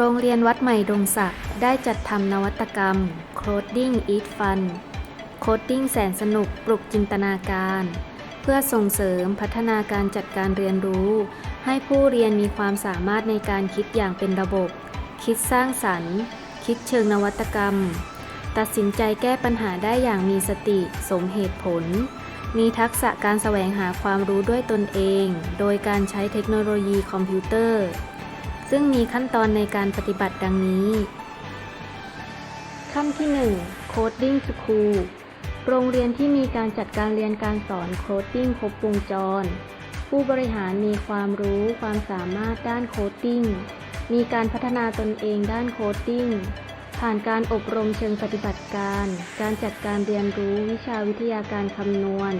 โรงเรียนวัดใหม่ดงศักดิ์ได้จัดทำนวัตกรรม Coding Eat Fun โคดดิ้งแสนสนุกปลุกจินตนาการ เพื่อส่งเสริมพัฒนาการจัดการเรียนรู้ ให้ผู้เรียนมีความสามารถในการคิดอย่างเป็นระบบ คิดสร้างสรรค์ คิดเชิงนวัตกรรม ตัดสินใจแก้ปัญหาได้อย่างมีสติ สมเหตุผล มีทักษะการแสวงหาความรู้ด้วยตนเอง โดยการใช้เทคโนโลยีคอมพิวเตอร์ ซึ่งมีขั้นตอนในการปฏิบัติดังนี้ ขั้นที่ 1 Coding School โรงเรียนที่มีการจัดการเรียนการสอนโคดดิ้งครบวงจร ผู้บริหารมีความรู้ความสามารถด้านโคดดิ้ง มีการพัฒนาตนเองด้านโคดดิ้ง ผ่านการอบรมเชิงปฏิบัติการ การจัดการเรียนรู้วิชาวิทยาการคำนวณ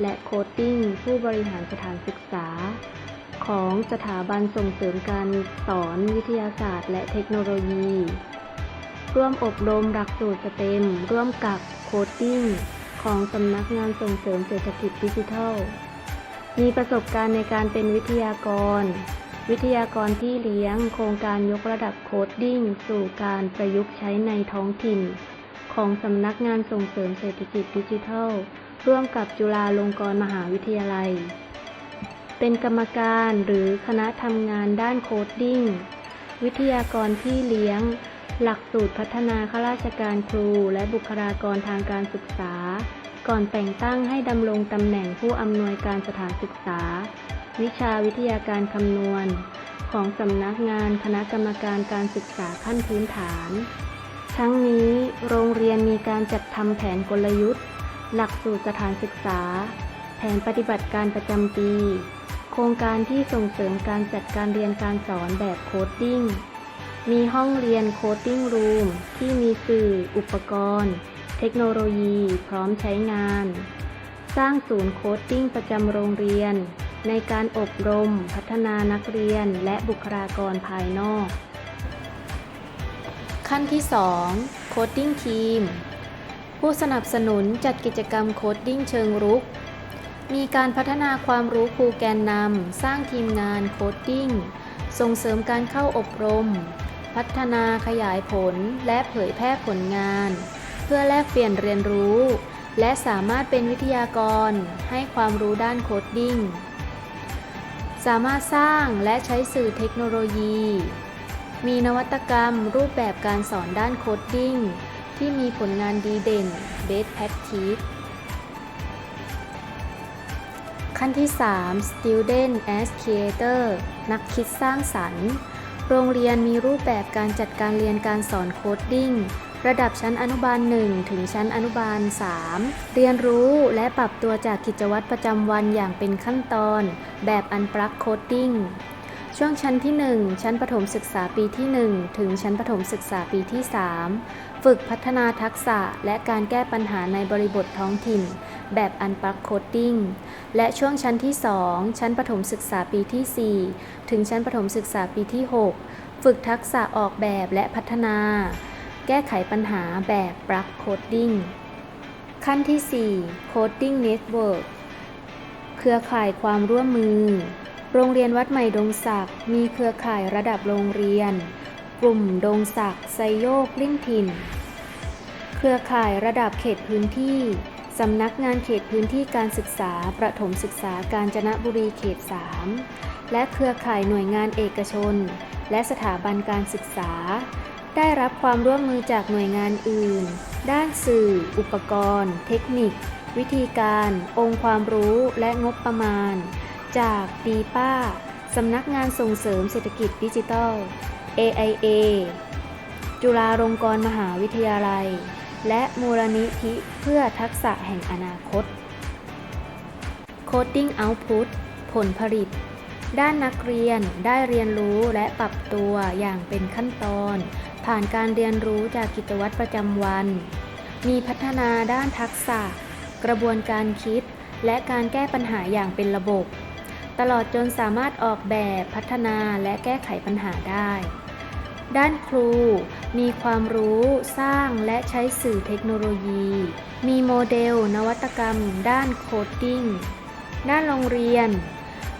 และโคดดิ้งผู้บริหารสถานศึกษา ของสถาบันส่งเสริมการสอนวิทยาศาสตร์ และเทคโนโลยี ร่วมอบรมหลักสูตรสเต็ม ร่วมกับโคดดิ้งของสำนักงานส่งเสริมเศรษฐกิจดิจิทัล มีประสบการณ์ในการเป็นวิทยากร วิทยากรที่เลี้ยงโครงการยกระดับโคดดิ้งสู่การประยุกต์ใช้ในท้องถิ่น ของสำนักงานส่งเสริมเศรษฐกิจดิจิทัล ร่วมกับจุฬาลงกรณ์มหาวิทยาลัย เป็นกรรมการหรือคณะทำงานด้านโคดดิ้ง วิทยากรที่เลี้ยง หลักสูตรพัฒนาข้าราชการครู และบุคลากรทางการศึกษา ก่อนแต่งตั้งให้ดำรงตำแหน่งผู้อำนวยการสถานศึกษา วิชาวิทยาการคำนวณ ของสำนักงานคณะกรรมการการศึกษาขั้นพื้นฐาน ทั้งนี้โรงเรียนมีการจัดทำแผนกลยุทธ์ หลักสูตรสถานศึกษา แผนปฏิบัติการประจำปี โครงการที่ส่งเสริมการจัดการเรียนการสอนแบบโคดดิ้ง มีห้องเรียนโคดดิ้งรูมที่มีสื่อ อุปกรณ์ เทคโนโลยี พร้อมใช้งาน สร้างศูนย์โคดดิ้งประจำโรงเรียน ในการอบรม พัฒนานักเรียนและบุคลากรภายนอก ขั้นที่ 2 โคดดิ้งทีม ผู้สนับสนุนจัดกิจกรรมโคดดิ้งเชิงรุก มีการพัฒนาความรู้ครูแกนนำ สร้างทีมงานโคดดิ้ง ส่งเสริมการเข้าอบรม พัฒนาขยายผลและเผยแพร่ผลงาน เพื่อแลกเปลี่ยนเรียนรู้ และสามารถเป็นวิทยากรให้ความรู้ด้านโคดดิ้ง สามารถสร้างและใช้สื่อเทคโนโลยี มีนวัตกรรมรูปแบบการสอนด้านโคดดิ้งที่มีผลงานดีเด่น Best Practice ขั้นที่ 3 Student as Creator นักคิดสร้างสรรค์ โรงเรียนมีรูปแบบการจัดการเรียนการสอนโคดดิ้ง ระดับชั้นอนุบาล 1 ถึงชั้นอนุบาล 3 เรียนรู้และปรับตัวจากกิจวัตรประจำวันอย่างเป็นขั้นตอน แบบอันปลักโคดดิ้ง ช่วงชั้นที่ 1 ชั้นประถมศึกษาปีที่ 1 ถึงชั้นประถมศึกษาปีที่ 3 ฝึกพัฒนาทักษะและการแก้ปัญหาในบริบทท้องถิ่น แบบอันปลักโคดดิ้ง และช่วงชั้นที่ 2 ชั้นประถมศึกษาปีที่ 4 ถึงชั้นประถมศึกษาปีที่ 6 ฝึกทักษะออกแบบและพัฒนา แก้ไขปัญหาแบบปลักโคดดิ้ง ขั้นที่ 4 Coding Network เครือข่ายความร่วมมือ โรงเรียนวัดใหม่ดงศักดิ์มีเครือข่ายระดับโรงเรียน กลุ่มดงศักดิ์ไซโยกลิ่งถิ่น เครือข่ายระดับเขตพื้นที่ สำนักงานเขตพื้นที่การศึกษา ประถมศึกษาการจนบุรีเขต 3 และเครือข่ายหน่วยงานเอกชน และสถาบันการศึกษา ได้รับความร่วมมือจากหน่วยงานอื่น ด้านสื่อ อุปกรณ์ เทคนิค วิธีการ องค์ความรู้และงบประมาณ จากดีป้าสำนักงานส่งเสริมเศรษฐกิจดิจิทัล AIA จุฬาลงกรณ์มหาวิทยาลัย และมูลนิธิเพื่อทักษะแห่งอนาคต Coding Output ผลผลิต ด้านนักเรียนได้เรียนรู้และปรับตัวอย่างเป็นขั้นตอน ผ่านการเรียนรู้จากกิจวัตรประจำวัน มีพัฒนาด้านทักษะ กระบวนการคิด และการแก้ปัญหาอย่างเป็นระบบ ตลอดจนสามารถออกแบบพัฒนาและแก้ไขปัญหาได้ ด้านครู มีความรู้สร้างและใช้สื่อเทคโนโลยี มีโมเดลนวัตกรรม ด้านโคดดิ้ง ด้านโรงเรียน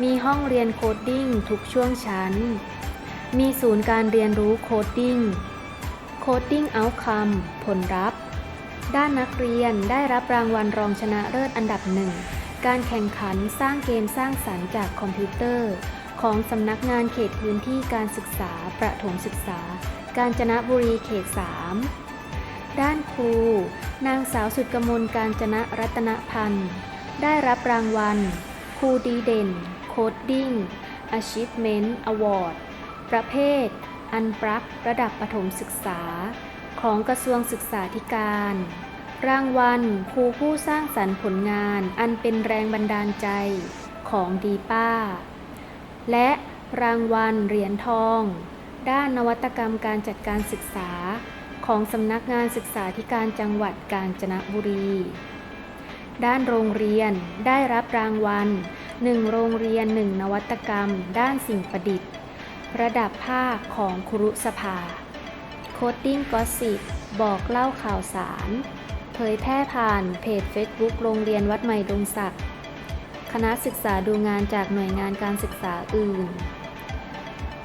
มีห้องเรียนโคดดิ้งทุกช่วงชั้น มีศูนย์การเรียนรู้โคดดิ้ง โคดดิ้งเอาคัมผลลัพธ์ ด้านนักเรียนได้รับรางวัลรองชนะเลิศอันดับหนึ่ง การแข่งขันสร้างเกมสร้างสรรค์จากคอมพิวเตอร์ ของสำนักงานเขตพื้นที่การศึกษาประถมศึกษา กาญจนบุรีเขต 3 ด้านครู นางสาวสุดกมลการจนะรัตนพันธ์ ได้รับรางวัล ครูดีเด่น โคดดิ้ง Achievement Award ประเภท อันปรักระดับประถมศึกษา ของกระทรวงศึกษาธิการ รางวัลครูผู้สร้างสรรค์ผลงานอันเป็นแรงบันดาลใจของดีป้า และรางวัลเหรียญทอง ด้านนวัตกรรมการจัดการศึกษาของสำนักงานศึกษาธิการจังหวัดกาญจนบุรี ด้านโรงเรียนได้รับรางวัล 1 โรงเรียน 1 นวัตกรรม ด้านสิ่งประดิษฐ์ ระดับภาคของครุสภา โคดดิ้งก็สิบบอกเล่าข่าวสาร เผยแพร่ผ่านเพจ Facebook โรงเรียนวัดใหม่ดงศักดิ์ คณะศึกษาดูงานจากหน่วยงานการศึกษาอื่น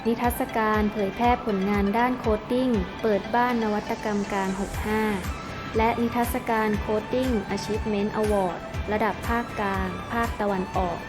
นิทรรศการเผยแพร่ผลงานด้านโคดดิ้ง เปิดบ้านนวัตกรรมการ 65 และนิทรรศการโคดดิ้ง Achievement Award ระดับภาคกลาง ภาคตะวันออก